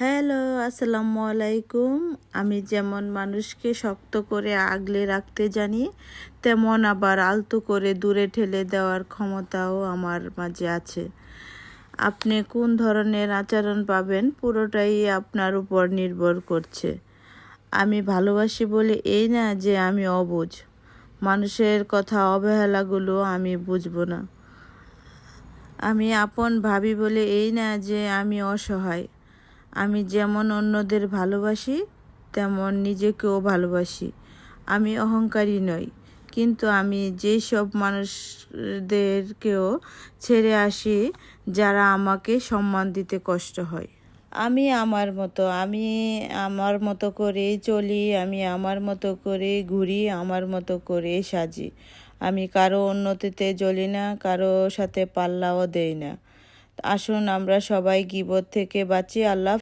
Hello, আসসালামু আলাইকুম। আমি যেমন মানুষকে শক্ত করে আগলে রাখতে জানি, তেমন আবার আলতো করে দূরে ঠেলে দেওয়ার ক্ষমতাও আমার মাঝে আছে। আপনি কোন ধরনের আচরণ পাবেন পুরোটাই আপনার উপর নির্ভর করছে। আমি ভালোবাসি বলে এই না যে আমি অবুঝ মানুষের কথা অবহেলাগুলো আমি বুঝব না। আমি আপন ভাবি বলে এই না যে আমি অসহায়। আমি যেমন অন্যদের ভালোবাসি, তেমন নিজেকেও ভালোবাসি। আমি অহংকারী নই, কিন্তু আমি যেই সব মানুষদেরকেও ছেড়ে আসি, যারা আমাকে সম্মান দিতে কষ্ট হয়। আমি আমার মতো, আমি আমার মতো করেই চলি, আমি আমার মতো করে ঘুরি, আমার মতো করে সাজি। আমি কারও উন্নতিতে জ্বলি না, কারও সাথে পাল্লাও দেই না। আসুন আমরা সবাই গিবত থেকে বাঁচি, আল্লাহ